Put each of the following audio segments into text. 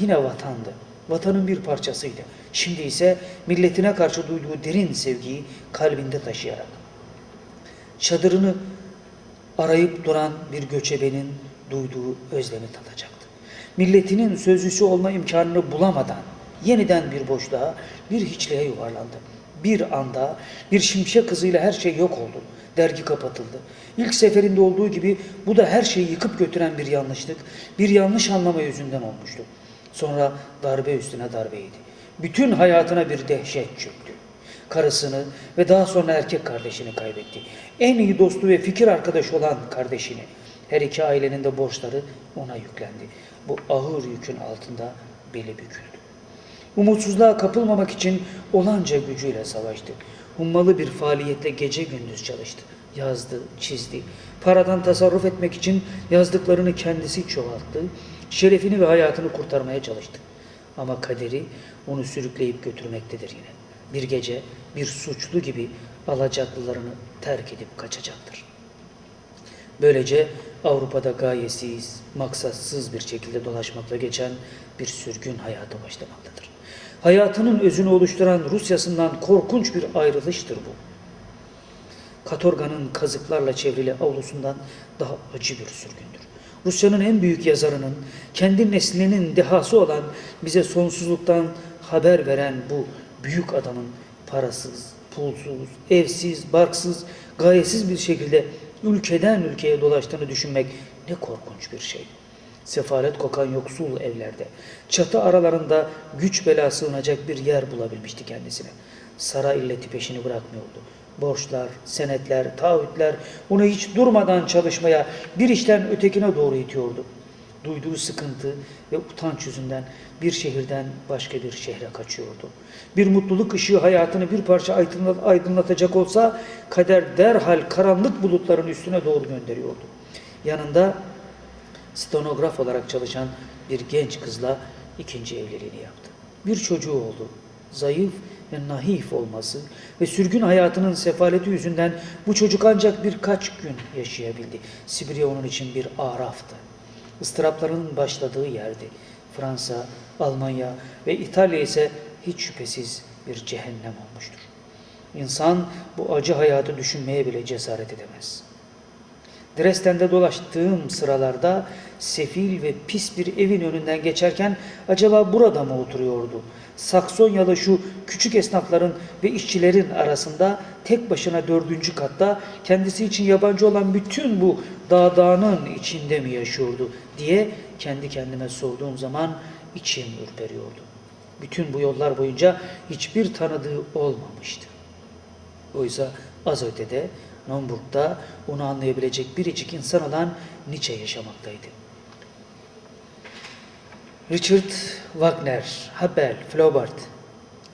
yine vatandı. Vatanın bir parçasıydı. Şimdi ise milletine karşı duyduğu derin sevgiyi kalbinde taşıyarak çadırını arayıp duran bir göçebenin duyduğu özlemi tadacaktı. Milletinin sözcüsü olma imkanını bulamadan yeniden bir boşluğa, bir hiçliğe yuvarlandı. Bir anda bir şimşek hızıyla her şey yok oldu. Dergi kapatıldı. İlk seferinde olduğu gibi bu da her şeyi yıkıp götüren bir yanlışlık, bir yanlış anlama yüzünden olmuştu. Sonra darbe üstüne darbe yedi. Bütün hayatına bir dehşet çöktü. Karısını ve daha sonra erkek kardeşini kaybetti. En iyi dostu ve fikir arkadaşı olan kardeşini. Her iki ailenin de borçları ona yüklendi. Bu ağır yükün altında beli büküldü. Umutsuzluğa kapılmamak için olanca gücüyle savaştı. Hummalı bir faaliyetle gece gündüz çalıştı. Yazdı, çizdi. Paradan tasarruf etmek için yazdıklarını kendisi çoğalttı. Şerefini ve hayatını kurtarmaya çalıştı. Ama kaderi onu sürükleyip götürmektedir yine. Bir gece bir suçlu gibi alacaklılarını terk edip kaçacaktır. Böylece Avrupa'da gayesiz, maksatsız bir şekilde dolaşmakla geçen bir sürgün hayatı başlamaktadır. Hayatının özünü oluşturan Rusyasından korkunç bir ayrılıştır bu. Katorga'nın kazıklarla çevrili avlusundan daha acı bir sürgündür. Rusya'nın en büyük yazarının, kendi neslinin dehası olan bize sonsuzluktan haber veren bu büyük adamın parasız, pulsuz, evsiz, barksız, gayesiz bir şekilde ülkeden ülkeye dolaştığını düşünmek ne korkunç bir şey. Sefalet kokan yoksul evlerde, çatı aralarında güç bela sığınacak bir yer bulabilmişti kendisine. Saray illeti peşini bırakmıyordu. Borçlar, senetler, taahhütler onu hiç durmadan çalışmaya, bir işten ötekine doğru itiyordu. Duyduğu sıkıntı ve utanç yüzünden bir şehirden başka bir şehre kaçıyordu. Bir mutluluk ışığı hayatını bir parça aydınlat- aydınlatacak olsa kader derhal karanlık bulutların üstüne doğru gönderiyordu. Yanında stenograf olarak çalışan bir genç kızla ikinci evliliğini yaptı. Bir çocuğu oldu. Zayıf ve nahif olması ve sürgün hayatının sefaleti yüzünden bu çocuk ancak birkaç gün yaşayabildi. Sibirya onun için bir araftı. Istırapların başladığı yerdi. Fransa, Almanya ve İtalya ise hiç şüphesiz bir cehennem olmuştur. İnsan bu acı hayatı düşünmeye bile cesaret edemez. Dresden'de dolaştığım sıralarda sefil ve pis bir evin önünden geçerken acaba burada mı oturuyordu? Saksonyalı şu küçük esnafların ve işçilerin arasında tek başına dördüncü katta kendisi için yabancı olan bütün bu dağdağının içinde mi yaşıyordu diye kendi kendime sorduğum zaman içim ürperiyordu. Bütün bu yollar boyunca hiçbir tanıdığı olmamıştı. Oysa az ötede Nürnberg'da onu anlayabilecek biricik insan olan Nietzsche yaşamaktaydı. Richard Wagner, Habel, Flaubert,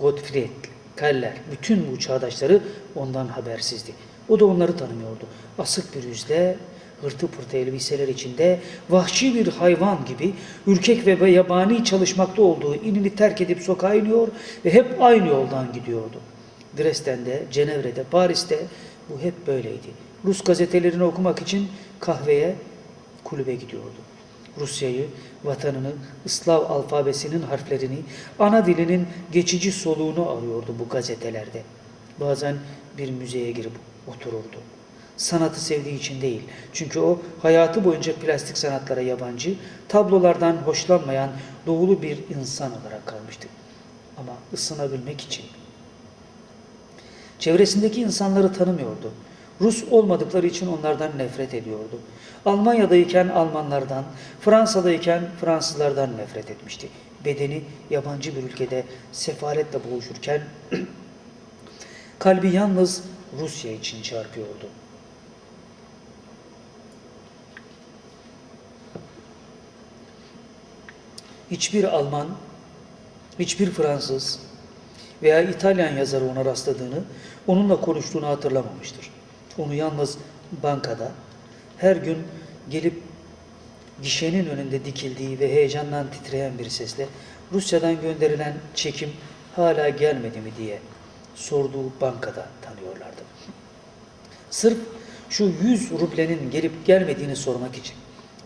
Gottfried, Keller, bütün bu çağdaşları ondan habersizdi. O da onları tanımıyordu. Asık bir yüzle, hırtı pırtı elbiseler içinde, vahşi bir hayvan gibi ürkek ve yabani çalışmakta olduğu inini terk edip sokağa iniyor ve hep aynı yoldan gidiyordu. Dresden'de, Cenevre'de, Paris'te bu hep böyleydi. Rus gazetelerini okumak için kahveye, kulübe gidiyordu. Rusya'yı, vatanını, Islav alfabesinin harflerini, ana dilinin geçici soluğunu arıyordu bu gazetelerde. Bazen bir müzeye girip otururdu. Sanatı sevdiği için değil. Çünkü o hayatı boyunca plastik sanatlara yabancı, tablolardan hoşlanmayan doğulu bir insan olarak kalmıştı. Ama ısınabilmek için Çevresindeki insanları tanımıyordu. Rus olmadıkları için onlardan nefret ediyordu. Almanya'dayken Almanlardan, Fransa'dayken Fransızlardan nefret etmişti. Bedeni yabancı bir ülkede sefaletle boğuşurken kalbi yalnız Rusya için çarpıyordu. Hiçbir Alman, hiçbir Fransız, veya İtalyan yazarı ona rastladığını, onunla konuştuğunu hatırlamamıştır. Onu yalnız bankada her gün gelip gişenin önünde dikildiği ve heyecandan titreyen bir sesle Rusya'dan gönderilen çekim hala gelmedi mi diye sorduğu bankada tanıyorlardı. Sırf şu 100 rublenin gelip gelmediğini sormak için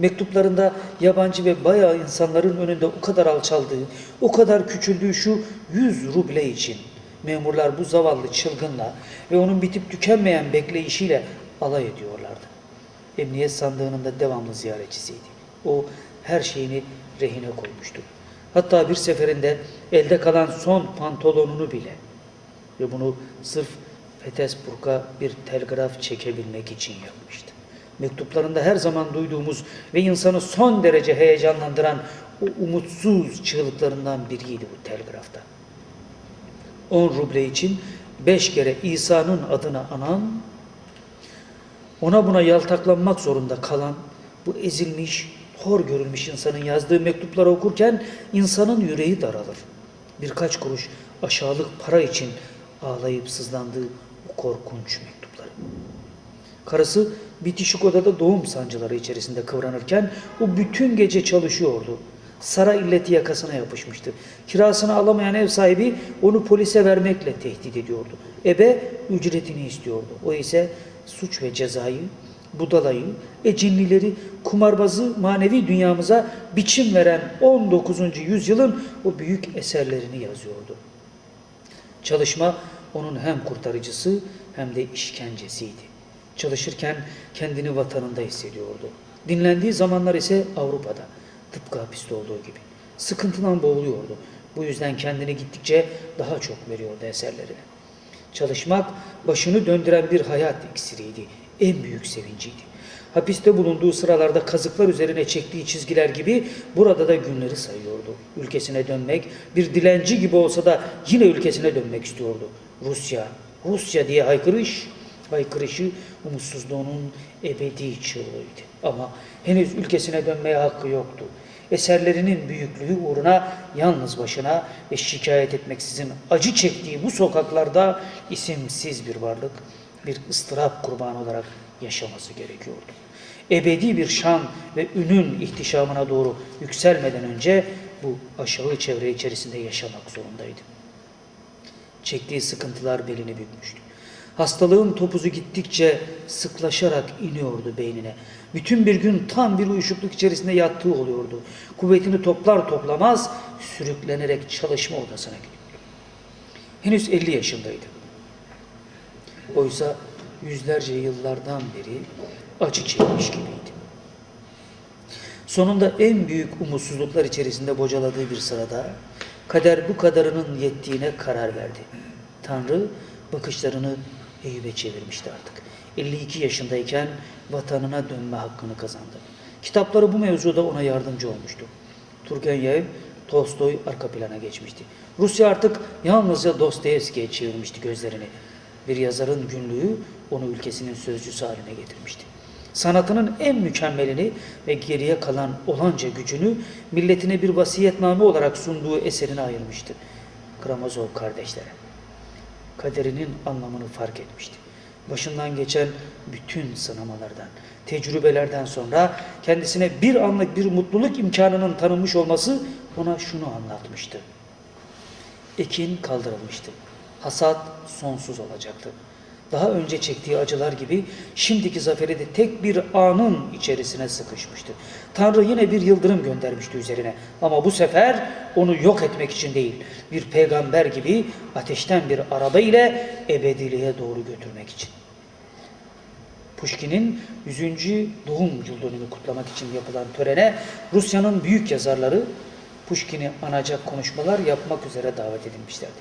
Mektuplarında yabancı ve bayağı insanların önünde o kadar alçaldığı, o kadar küçüldüğü şu 100 ruble için memurlar bu zavallı çılgınla ve onun bitip tükenmeyen bekleyişiyle alay ediyorlardı. Emniyet sandığının da devamlı ziyaretçisiydi. O her şeyini rehine koymuştu. Hatta bir seferinde elde kalan son pantolonunu bile ve bunu sırf Petersburg'a bir telgraf çekebilmek için yapmıştı. Mektuplarında her zaman duyduğumuz ve insanı son derece heyecanlandıran o umutsuz çığlıklarından biriydi bu telgrafta. 10 ruble için beş kere İsa'nın adını anan, ona buna yaltaklanmak zorunda kalan, bu ezilmiş, hor görülmüş insanın yazdığı mektupları okurken insanın yüreği daralır. Birkaç kuruş aşağılık para için ağlayıp sızlandığı o korkunç mektupları. Karısı bitişik odada doğum sancıları içerisinde kıvranırken o bütün gece çalışıyordu. Sara illeti yakasına yapışmıştı. Kirasını alamayan ev sahibi onu polise vermekle tehdit ediyordu. Ebe ücretini istiyordu. O ise suç ve cezayı, budalayı, ecinlileri, kumarbazı manevi dünyamıza biçim veren 19. yüzyılın o büyük eserlerini yazıyordu. Çalışma onun hem kurtarıcısı hem de işkencesiydi. Çalışırken kendini vatanında hissediyordu. Dinlendiği zamanlar ise Avrupa'da, tıpkı hapiste olduğu gibi. Sıkıntıdan boğuluyordu. Bu yüzden kendini gittikçe daha çok veriyordu eserlerine. Çalışmak başını döndüren bir hayat iksiriydi. En büyük sevinciydi. Hapiste bulunduğu sıralarda kazıklar üzerine çektiği çizgiler gibi burada da günleri sayıyordu. Ülkesine dönmek, bir dilenci gibi olsa da yine ülkesine dönmek istiyordu. Rusya, Rusya diye haykırış, haykırışı umutsuzluğunun ebedi çığlığıydı. Ama henüz ülkesine dönmeye hakkı yoktu. Eserlerinin büyüklüğü uğruna yalnız başına ve şikayet etmeksizin acı çektiği bu sokaklarda isimsiz bir varlık, bir ıstırap kurbanı olarak yaşaması gerekiyordu. Ebedi bir şan ve ünün ihtişamına doğru yükselmeden önce bu aşağı çevre içerisinde yaşamak zorundaydı. Çektiği sıkıntılar belini bükmüştü. Hastalığın topuzu gittikçe sıklaşarak iniyordu beynine. Bütün bir gün tam bir uyuşukluk içerisinde yattığı oluyordu. Kuvvetini toplar toplamaz sürüklenerek çalışma odasına gidiyordu. Henüz 50 yaşındaydı. Oysa yüzlerce yıllardan beri acı çekmiş gibiydi. Sonunda en büyük umutsuzluklar içerisinde bocaladığı bir sırada kader bu kadarının yettiğine karar verdi. Tanrı bakışlarını Eyüp'e çevirmişti artık. 52 yaşındayken vatanına dönme hakkını kazandı. Kitapları bu mevzuda ona yardımcı olmuştu. Turgenev, Tolstoy arka plana geçmişti. Rusya artık yalnızca Dostoyevski'ye çevirmişti gözlerini. Bir yazarın günlüğü onu ülkesinin sözcüsü haline getirmişti. Sanatının en mükemmelini ve geriye kalan olanca gücünü milletine bir vasiyetname olarak sunduğu eserine ayırmıştı. Karamazov kardeşlere. Kaderinin anlamını fark etmişti. Başından geçen bütün sınamalardan, tecrübelerden sonra kendisine bir anlık bir mutluluk imkanının tanınmış olması ona şunu anlatmıştı. Ekin kaldırılmıştı. Hasat sonsuz olacaktı. Daha önce çektiği acılar gibi şimdiki zaferi de tek bir anın içerisine sıkışmıştı. Tanrı yine bir yıldırım göndermişti üzerine. Ama bu sefer onu yok etmek için değil, bir peygamber gibi ateşten bir araba ile ebediliğe doğru götürmek için. Pushkin'in 100. doğum yıl kutlamak için yapılan törene Rusya'nın büyük yazarları Pushkin'i anacak konuşmalar yapmak üzere davet edilmişlerdi.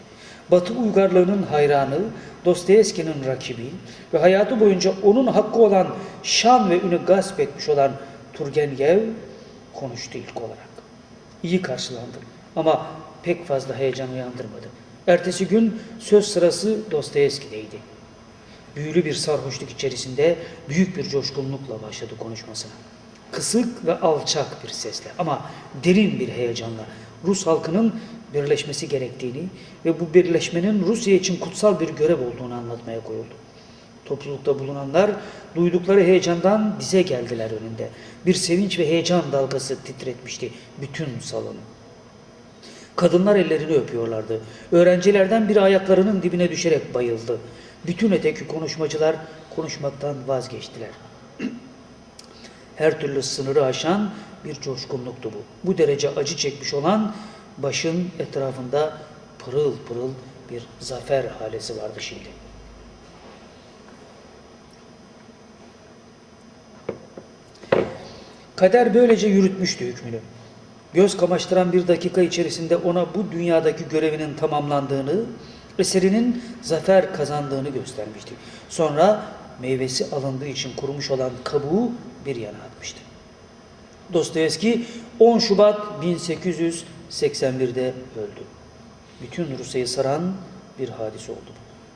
Batı uygarlığının hayranı, Dostoyevski'nin rakibi ve hayatı boyunca onun hakkı olan şan ve ünü gasp etmiş olan Turgenev konuştu ilk olarak. İyi karşılandı ama pek fazla heyecan uyandırmadı. Ertesi gün söz sırası Dostoyevski'deydi. Büyülü bir sarhoşluk içerisinde büyük bir coşkunlukla başladı konuşmasına. Kısık ve alçak bir sesle ama derin bir heyecanla Rus halkının birleşmesi gerektiğini ve bu birleşmenin Rusya için kutsal bir görev olduğunu anlatmaya koyuldu. Toplulukta bulunanlar duydukları heyecandan dize geldiler önünde. Bir sevinç ve heyecan dalgası titretmişti bütün salonu. Kadınlar ellerini öpüyorlardı. Öğrencilerden biri ayaklarının dibine düşerek bayıldı. Bütün öteki konuşmacılar konuşmaktan vazgeçtiler. Her türlü sınırı aşan bir coşkunluktu bu. Bu derece acı çekmiş olan başın etrafında pırıl pırıl bir zafer halesi vardı şimdi. Kader böylece yürütmüştü hükmünü. Göz kamaştıran bir dakika içerisinde ona bu dünyadaki görevinin tamamlandığını, eserinin zafer kazandığını göstermişti. Sonra meyvesi alındığı için kurumuş olan kabuğu bir yana atmıştı. Dostoyevski 10 Şubat 1881'de öldü. Bütün Rusya'yı saran bir hadise oldu.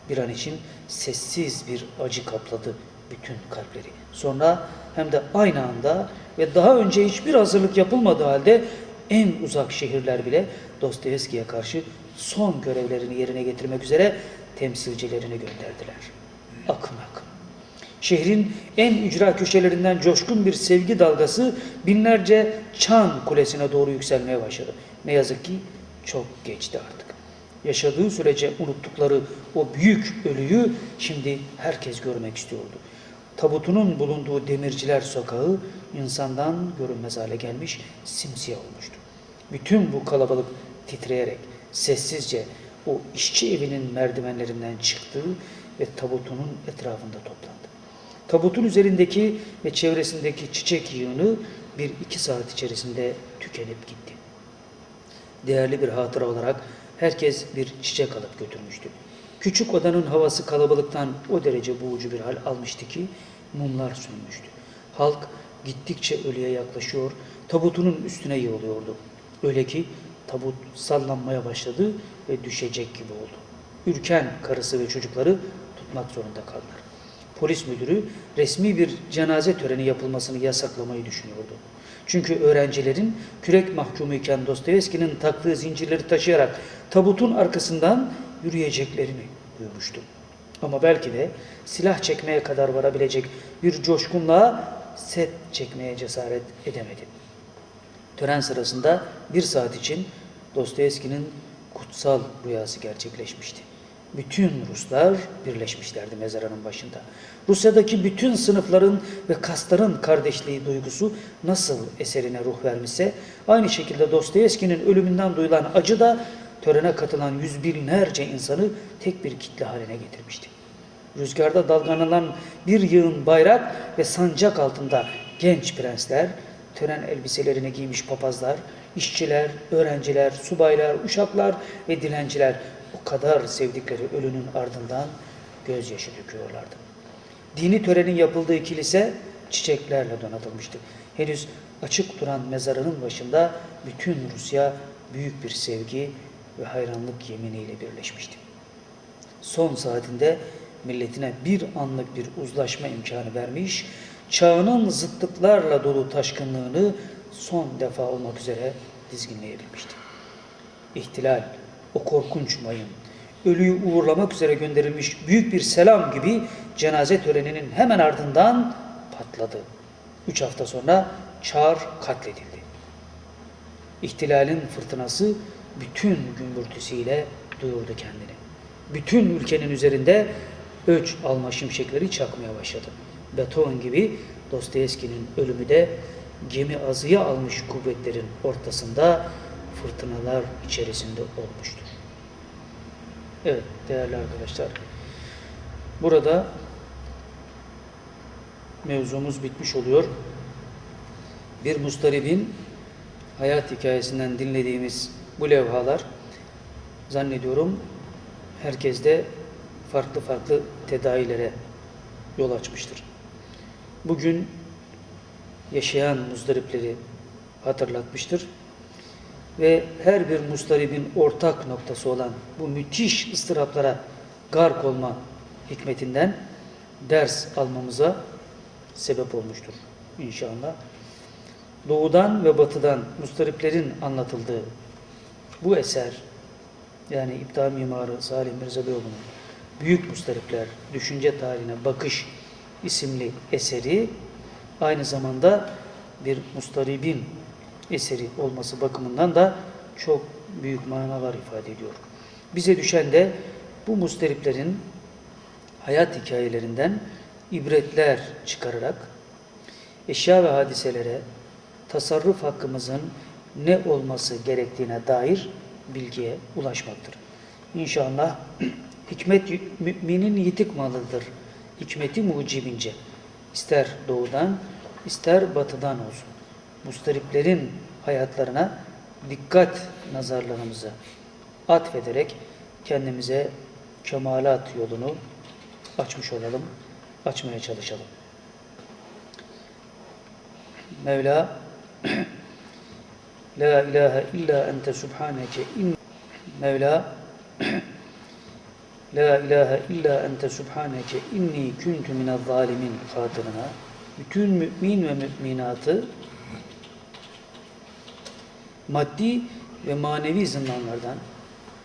Bir an için sessiz bir acı kapladı bütün kalpleri. Sonra hem de aynı anda ve daha önce hiçbir hazırlık yapılmadığı halde en uzak şehirler bile Dostoyevski'ye karşı son görevlerini yerine getirmek üzere temsilcilerini gönderdiler. Akın akın. Şehrin en ücra köşelerinden coşkun bir sevgi dalgası binlerce çan kulesine doğru yükselmeye başladı. Ne yazık ki çok geçti artık. Yaşadığı sürece unuttukları o büyük ölüyü şimdi herkes görmek istiyordu. Tabutunun bulunduğu demirciler sokağı insandan görünmez hale gelmiş, simsiyah olmuştu. Bütün bu kalabalık titreyerek sessizce o işçi evinin merdivenlerinden çıktı ve tabutunun etrafında toplandı. Tabutun üzerindeki ve çevresindeki çiçek yığını bir iki saat içerisinde tükenip gitti. Değerli bir hatıra olarak herkes bir çiçek alıp götürmüştü. Küçük odanın havası kalabalıktan o derece boğucu bir hal almıştı ki mumlar sönmüştü. Halk gittikçe ölüye yaklaşıyor, tabutunun üstüne yığılıyordu. Öyle ki tabut sallanmaya başladı ve düşecek gibi oldu. Ürken karısı ve çocukları tutmak zorunda kaldılar. Polis müdürü resmi bir cenaze töreni yapılmasını yasaklamayı düşünüyordu. Çünkü öğrencilerin kürek mahkumuyken Dostoyevski'nin taktığı zincirleri taşıyarak tabutun arkasından yürüyeceklerini duymuştu. Ama belki de silah çekmeye kadar varabilecek bir coşkunluğa set çekmeye cesaret edemedi. Tören sırasında bir saat için Dostoyevski'nin kutsal rüyası gerçekleşmişti. Bütün Ruslar birleşmişlerdi mezarının başında. Rusya'daki bütün sınıfların ve kasların kardeşliği duygusu nasıl eserine ruh vermişse, aynı şekilde Dostoyevski'nin ölümünden duyulan acı da törene katılan yüz binlerce insanı tek bir kitle haline getirmişti. Rüzgarda dalgalanan bir yığın bayrak ve sancak altında genç prensler, tören elbiselerini giymiş papazlar, işçiler, öğrenciler, subaylar, uşaklar ve dilenciler o kadar sevdikleri ölünün ardından gözyaşı döküyorlardı. Dini törenin yapıldığı kilise çiçeklerle donatılmıştı. Henüz açık duran mezarının başında bütün Rusya büyük bir sevgi ve hayranlık yeminiyle birleşmişti. Son saatinde milletine bir anlık bir uzlaşma imkanı vermiş, çağının zıtlıklarla dolu taşkınlığını son defa olmak üzere dizginleyebilmişti. İhtilal, o korkunç mayın, ölüyü uğurlamak üzere gönderilmiş büyük bir selam gibi cenaze töreninin hemen ardından patladı. Üç hafta sonra Çar katledildi. İhtilalin fırtınası bütün gümbürtüsüyle duyurdu kendini. Bütün ülkenin üzerinde öç alma şimşekleri çakmaya başladı. Beethoven gibi Dostoyevski'nin ölümü de gemi azıya almış kuvvetlerin ortasında fırtınalar içerisinde olmuştur. Evet değerli arkadaşlar. Burada mevzumuz bitmiş oluyor. Bir mustaribin hayat hikayesinden dinlediğimiz bu levhalar zannediyorum herkeste farklı farklı tedavilere yol açmıştır. Bugün yaşayan muzdaripleri hatırlatmıştır. Ve her bir mustaribin ortak noktası olan bu müthiş ıstıraplara gark olma hikmetinden ders almamıza sebep olmuştur inşallah. Doğudan ve batıdan mustariplerin anlatıldığı bu eser yani İptal Mimarı Salih Mirza Beyoğlu'nun Büyük Mustaripler Düşünce Tarihine Bakış isimli eseri aynı zamanda bir mustaribin eseri olması bakımından da çok büyük manalar ifade ediyor. Bize düşen de bu mustariplerin hayat hikayelerinden ibretler çıkararak eşya ve hadiselere tasarruf hakkımızın ne olması gerektiğine dair bilgiye ulaşmaktır. İnşallah hikmet müminin yitik malıdır. Hikmeti mucibince. İster doğudan, ister batıdan olsun. Mustariplerin hayatlarına dikkat nazarlarımızı atfederek kendimize kemalat yolunu açmış olalım, açmaya çalışalım. Mevla La ilahe illa ente subhaneke in Mevla La ilahe illa ente subhaneke inni kuntu minel zalimin hatırına bütün mümin ve müminatı maddi ve manevi zindanlardan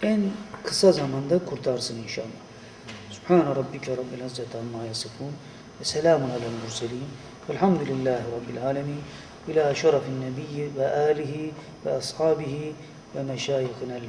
en kısa zamanda kurtarsın inşallah. Subhan rabbike rabbil izzati amma yasifun ve selamun alel murselin velhamdülillahi rabbil alemin ila şerefin nebiyyi ve alihi ve ashabihi ve meşayihinel